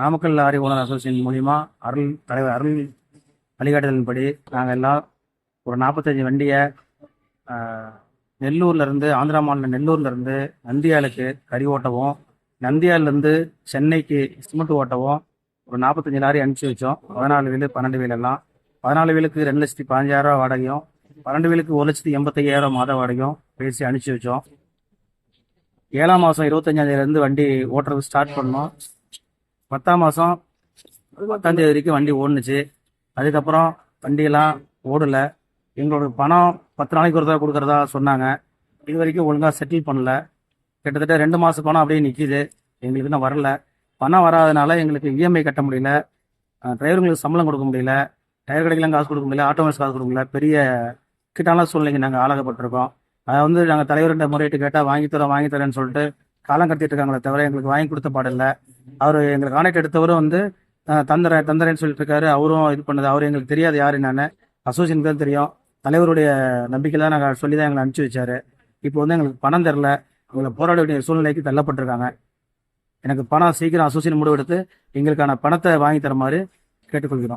Namakkal lorry owner association மூலிமா அருள் தலைவர் அருள் வழிகாட்டுதலின்படி நாங்கள் எல்லாம் ஒரு நாற்பத்தஞ்சு வண்டியை நெல்லூர்லேருந்து ஆந்திரா மாநிலம் நெல்லூர்லேருந்து நந்தியாலுக்கு கறி ஓட்டவும் நந்தியாலேருந்து சென்னைக்கு சிமெண்ட் ஓட்டவும் ஒரு நாற்பத்தஞ்சு லாரி அனுப்பிச்சி வச்சோம். பதினாலு வீலு பன்னெண்டு வீலெல்லாம் பதினாலு வீலுக்கு ரெண்டு லட்சத்தி பதினஞ்சாயிரம் வாடகையும் பன்னெண்டு வீலுக்கு ஒரு லட்சத்தி எண்பத்தையாயிரம் மாத வாடகையும் பேசி அனுப்பிச்சி வச்சோம். ஏழாம் மாதம் இருபத்தஞ்சாந்தேதியிலேருந்து வண்டி ஓட்டுறது ஸ்டார்ட் பண்ணோம். பத்தாம் மாதம் பத்தாம் தேதி வரைக்கும் வண்டி ஓடுனுச்சு. அதுக்கப்புறம் வண்டியெல்லாம் ஓடலை. எங்களோட பணம் பத்து நாளைக்கு ஒரு தடவை கொடுக்குறதா சொன்னாங்க. இது வரைக்கும் ஒழுங்காக செட்டில் பண்ணல. கிட்டத்தட்ட ரெண்டு மாதம் பணம் அப்படியே நிற்கிது எங்களுக்கு இன்னும் வரல. பணம் வராதனால எங்களுக்கு இஎம்ஐ கட்ட முடியல. டிரைவருங்களுக்கு சம்பளம் கொடுக்க முடியல. டயர் கடைக்கெல்லாம் காசு கொடுக்க முடியல. ஆட்டோமேஸ் காசு கொடுக்க முடியல. பெரிய கிட்டான சூழ்நிலைக்கு நாங்கள் ஆளாகப்பட்டிருக்கோம் அதை வந்து நாங்கள் தலைவர்கிட்ட முறையிட்டு கேட்டால் வாங்கி தரோம் வாங்கி தரேன்னு சொல்லிட்டு காலம் கட்டிட்டு இருக்காங்களே தவிர எங்களுக்கு வாங்கி கொடுத்த பாடில்ல அவர் எங்களுக்கு கான்டாக்ட் எடுத்தவரும் வந்து அஹ், தந்துறேன் தந்துறேன்னு சொல்லிட்டு இருக்காரு அவரும் இது பண்ணது. அவர் எங்களுக்கு தெரியாது யார் என்னன்னு. அசோசியேஷனுக்கு தான் தெரியும். தலைவருடைய நம்பிக்கை தான் நாங்கள் சொல்லி தான் எங்களை அனுப்பிச்சி வச்சாரு. இப்போ வந்து எங்களுக்கு பணம் தெரில. எங்களை போராட வேண்டிய சூழ்நிலைக்கு தள்ளப்பட்டிருக்காங்க. எனக்கு பணம் சீக்கிரம் அசோசியன் முடிவெடுத்து எங்களுக்கான பணத்தை வாங்கி தருமாறு கேட்டுக்கொள்கிறோம்.